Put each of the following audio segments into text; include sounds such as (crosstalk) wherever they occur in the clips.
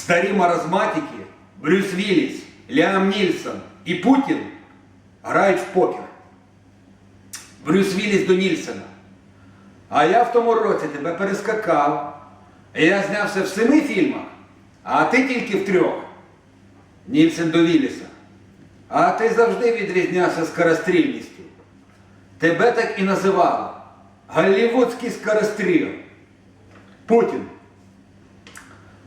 старі маразматики, Брюс Вілліс, Ліам Нільсон і Путін грають в покер. Брюс Вілліс до Нільсона. А я в тому році тебе перескакав. Я знявся в семи фільмах, а ти тільки в трьох. Нільсен до Вілліса. А ти завжди відрізнявся скорострільністю. Тебе так і називали. Голлівудський скоростріл. Путін.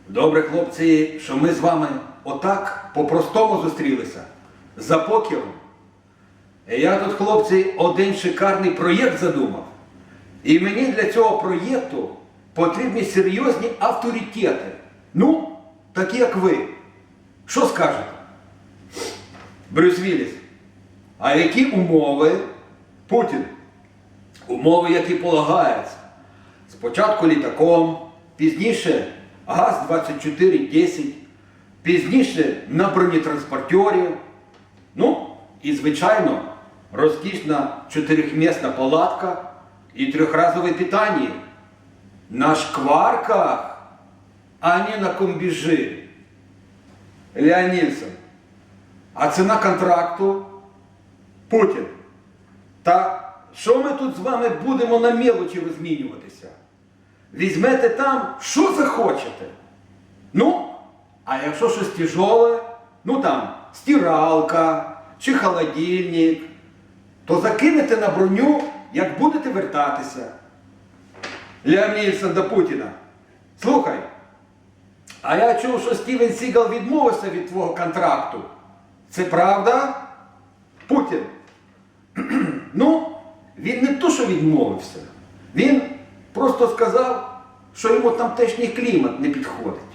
Добре, хлопці, що ми з вами отак по-простому зустрілися. За покером. Я тут, хлопці, один шикарний проєкт задумав. І мені для цього проєкту потрібні серйозні авторитети. Ну, такі як ви. Що скажете? Брюс Вілліс. А які умови? Путін. Умови, які полагаються. Спочатку літаком, пізніше ГАЗ-2410, пізніше на бронетранспортері. Ну, і, звичайно, розкішна чотирьохмісна палатка і трьохразове питання. На шкварках, а не на комбіжі. Леонільсон. А ціна контракту Путін. Та що ми тут з вами будемо на мелочі розмінюватися? Візьмете там, що захочете. Ну, а якщо щось тяжоле, ну там стиралка чи холодильник, то закинете на броню, як будете вертатися. Леон до Путіна. Слухай, а я чув, що Стівен Сігал відмовився від твого контракту. Це правда? Путін. (clears throat) Ну, він не то, що відмовився. Він просто сказав, що йому тамтешній клімат не підходить.